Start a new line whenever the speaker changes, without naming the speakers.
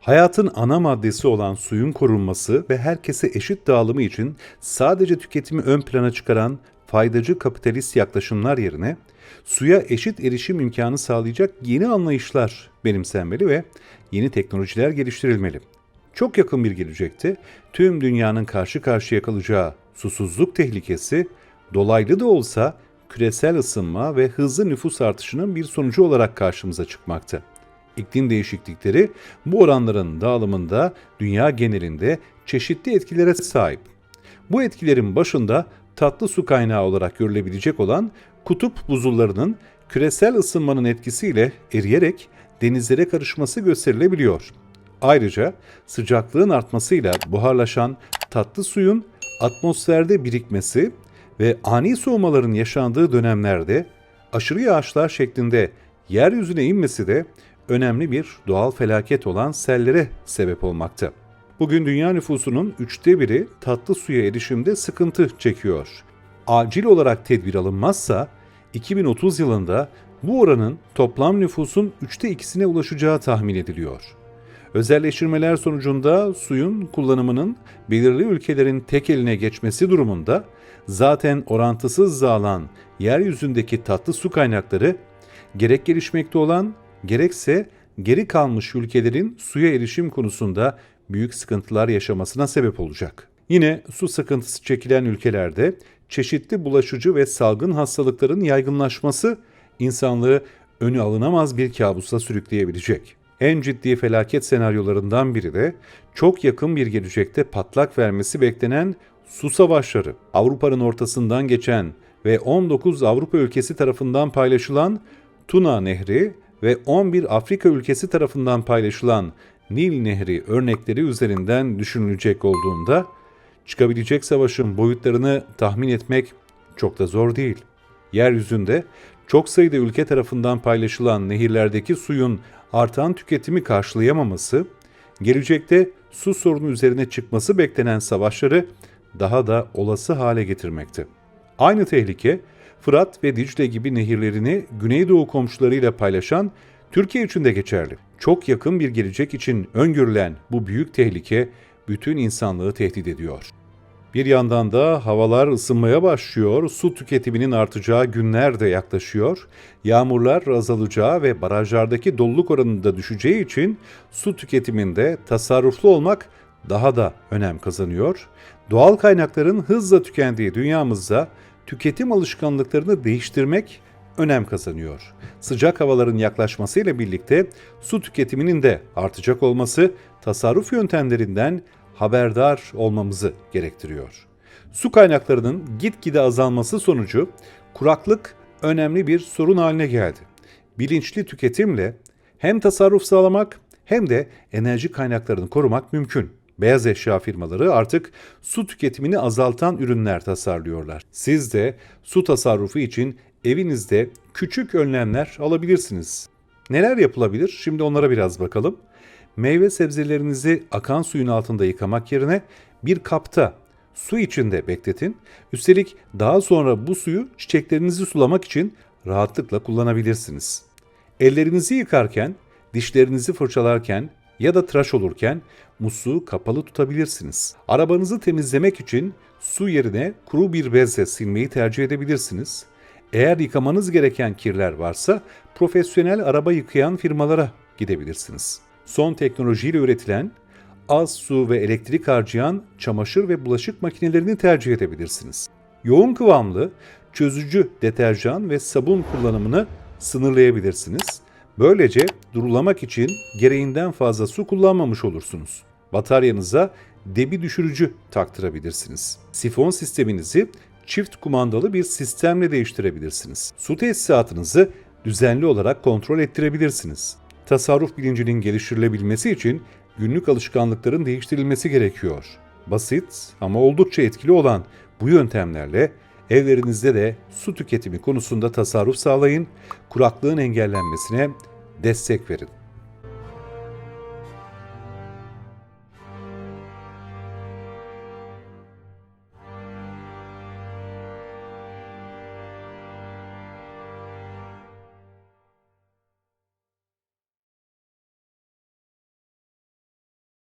Hayatın ana maddesi olan suyun korunması ve herkese eşit dağılımı için sadece tüketimi ön plana çıkaran faydacı kapitalist yaklaşımlar yerine suya eşit erişim imkanı sağlayacak yeni anlayışlar benimsenmeli ve yeni teknolojiler geliştirilmeli. Çok yakın bir gelecekte tüm dünyanın karşı karşıya kalacağı susuzluk tehlikesi dolaylı da olsa küresel ısınma ve hızlı nüfus artışının bir sonucu olarak karşımıza çıkmakta. İklim değişiklikleri bu oranların dağılımında dünya genelinde çeşitli etkilere sahip. Bu etkilerin başında tatlı su kaynağı olarak görülebilecek olan kutup buzullarının küresel ısınmanın etkisiyle eriyerek denizlere karışması gösterilebiliyor. Ayrıca sıcaklığın artmasıyla buharlaşan tatlı suyun atmosferde birikmesi ve ani soğumaların yaşandığı dönemlerde aşırı yağışlar şeklinde yeryüzüne inmesi de önemli bir doğal felaket olan sellere sebep olmakta. Bugün dünya nüfusunun üçte biri tatlı suya erişimde sıkıntı çekiyor. Acil olarak tedbir alınmazsa 2030 yılında bu oranın toplam nüfusun üçte ikisine ulaşacağı tahmin ediliyor. Özelleştirmeler sonucunda suyun kullanımının belirli ülkelerin tek eline geçmesi durumunda zaten orantısız dağılan yeryüzündeki tatlı su kaynakları gerek gelişmekte olan gerekse geri kalmış ülkelerin suya erişim konusunda büyük sıkıntılar yaşamasına sebep olacak. Yine su sıkıntısı çekilen ülkelerde çeşitli bulaşıcı ve salgın hastalıkların yaygınlaşması insanlığı önü alınamaz bir kabusa sürükleyebilecek. En ciddi felaket senaryolarından biri de çok yakın bir gelecekte patlak vermesi beklenen su savaşları. Avrupa'nın ortasından geçen ve 19 Avrupa ülkesi tarafından paylaşılan Tuna Nehri ve 11 Afrika ülkesi tarafından paylaşılan Nil Nehri örnekleri üzerinden düşünülecek olduğunda çıkabilecek savaşın boyutlarını tahmin etmek çok da zor değil. Yeryüzünde çok sayıda ülke tarafından paylaşılan nehirlerdeki suyun artan tüketimi karşılayamaması, gelecekte su sorunu üzerine çıkması beklenen savaşları daha da olası hale getirmekte. Aynı tehlike Fırat ve Dicle gibi nehirlerini Güneydoğu komşularıyla paylaşan Türkiye için de geçerli. Çok yakın bir gelecek için öngörülen bu büyük tehlike bütün insanlığı tehdit ediyor. Bir yandan da havalar ısınmaya başlıyor, su tüketiminin artacağı günler de yaklaşıyor, yağmurlar azalacağı ve barajlardaki doluluk oranı da düşeceği için su tüketiminde tasarruflu olmak daha da önem kazanıyor. Doğal kaynakların hızla tükendiği dünyamızda tüketim alışkanlıklarını değiştirmek önem kazanıyor. Sıcak havaların yaklaşmasıyla birlikte su tüketiminin de artacak olması tasarruf yöntemlerinden haberdar olmamızı gerektiriyor. Su kaynaklarının gitgide azalması sonucu kuraklık önemli bir sorun haline geldi. Bilinçli tüketimle hem tasarruf sağlamak hem de enerji kaynaklarını korumak mümkün. Beyaz eşya firmaları artık su tüketimini azaltan ürünler tasarlıyorlar. Siz de su tasarrufu için evinizde küçük önlemler alabilirsiniz. Neler yapılabilir? Şimdi onlara biraz bakalım. Meyve sebzelerinizi akan suyun altında yıkamak yerine bir kapta su içinde bekletin. Üstelik daha sonra bu suyu çiçeklerinizi sulamak için rahatlıkla kullanabilirsiniz. Ellerinizi yıkarken, dişlerinizi fırçalarken ya da tıraş olurken musluğu kapalı tutabilirsiniz. Arabanızı temizlemek için su yerine kuru bir bezle silmeyi tercih edebilirsiniz. Eğer yıkamanız gereken kirler varsa profesyonel araba yıkayan firmalara gidebilirsiniz. Son teknolojiyle üretilen az su ve elektrik harcayan çamaşır ve bulaşık makinelerini tercih edebilirsiniz. Yoğun kıvamlı, çözücü deterjan ve sabun kullanımını sınırlayabilirsiniz. Böylece durulamak için gereğinden fazla su kullanmamış olursunuz. Bataryanıza debi düşürücü taktırabilirsiniz. Sifon sisteminizi çift kumandalı bir sistemle değiştirebilirsiniz. Su tesisatınızı düzenli olarak kontrol ettirebilirsiniz. Tasarruf bilincinin geliştirilebilmesi için günlük alışkanlıkların değiştirilmesi gerekiyor. Basit ama oldukça etkili olan bu yöntemlerle evlerinizde de su tüketimi konusunda tasarruf sağlayın, kuraklığın engellenmesine destek verin.